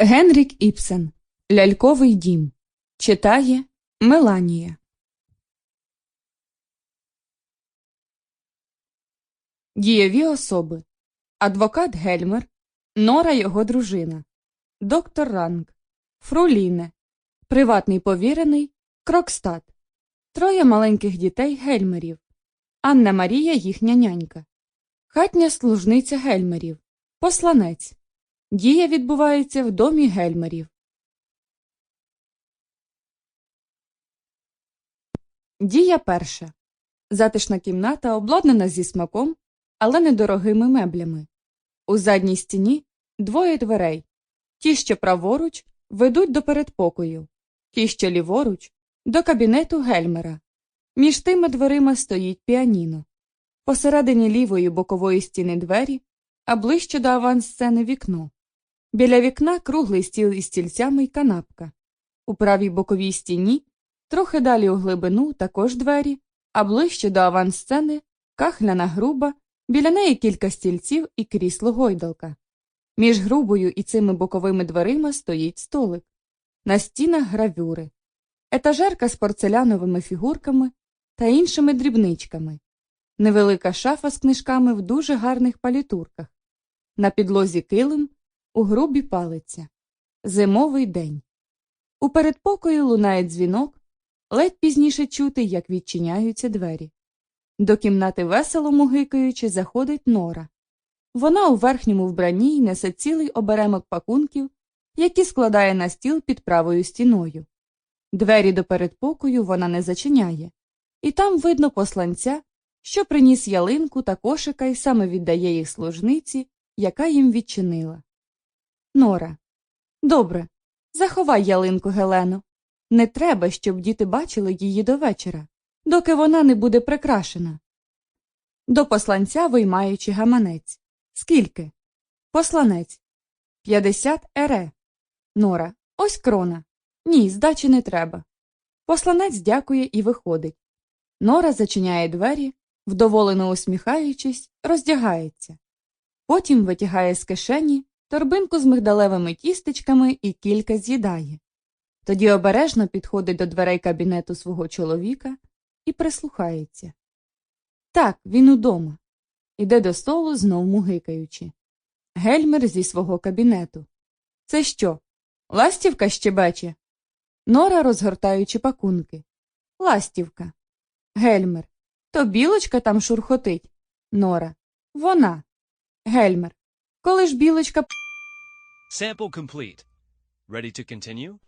Генрік Іпсен. Ляльковий дім. Читає Меланія. Дієві особи. Адвокат Гельмер. Нора його дружина. Доктор Ранг. Фруліне. Приватний повірений Крокстад. Троє маленьких дітей Гельмерів. Анна Марія їхня нянька. Хатня служниця Гельмерів. Посланець Дія відбувається в домі Гельмерів. Дія перша. Затишна кімната обладнана зі смаком, але недорогими меблями. У задній стіні двоє дверей. Ті, що праворуч, ведуть до передпокою, ті, що ліворуч, до кабінету Гельмера. Між тими дверима стоїть піаніно. Посередині лівої бокової стіни двері, а ближче до авансцени вікно. Біля вікна круглий стіл із стільцями й канапка. У правій боковій стіні, трохи далі у глибину, також двері, а ближче до авансцени кахляна груба, біля неї кілька стільців і крісло гойдалка. Між грубою і цими боковими дверима стоїть столик. На стінах гравюри, етажерка з порцеляновими фігурками та іншими дрібничками, невелика шафа з книжками в дуже гарних палітурках, на підлозі килим у грубі палиця. Зимовий день. У передпокої лунає дзвінок, ледь пізніше чути, як відчиняються двері. До кімнати весело мугикаючи, заходить нора. Вона у верхньому вбранні й несе цілий оберемок пакунків, які складає на стіл під правою стіною. Двері до передпокою вона не зачиняє, і там видно посланця, що приніс ялинку та кошика і саме віддає їх служниці, яка їм відчинила. Нора. Добре. Заховай ялинку, Гелено. Не треба, щоб діти бачили її до вечора, доки вона не буде прикрашена. До посланця виймаючи гаманець. Скільки? Посланець. П'ятдесят ере. Нора. Ось крона. Ні, здачі не треба. Посланець дякує і виходить. Нора зачиняє двері, вдоволено усміхаючись, роздягається. Потім витягає з кишені торбинку з мигдалевими тістечками і кілька з'їдає. Тоді обережно підходить до дверей кабінету свого чоловіка і прислухається. Так, він удома. Іде до столу, знов мугикаючи. Гельмер зі свого кабінету. Це що? Ластівка щебече? Нора, розгортаючи пакунки. Ластівка. Гельмер. То білочка там шурхотить. Нора. Вона. Гельмер. Коли ж білочка Sample complete. Ready to continue?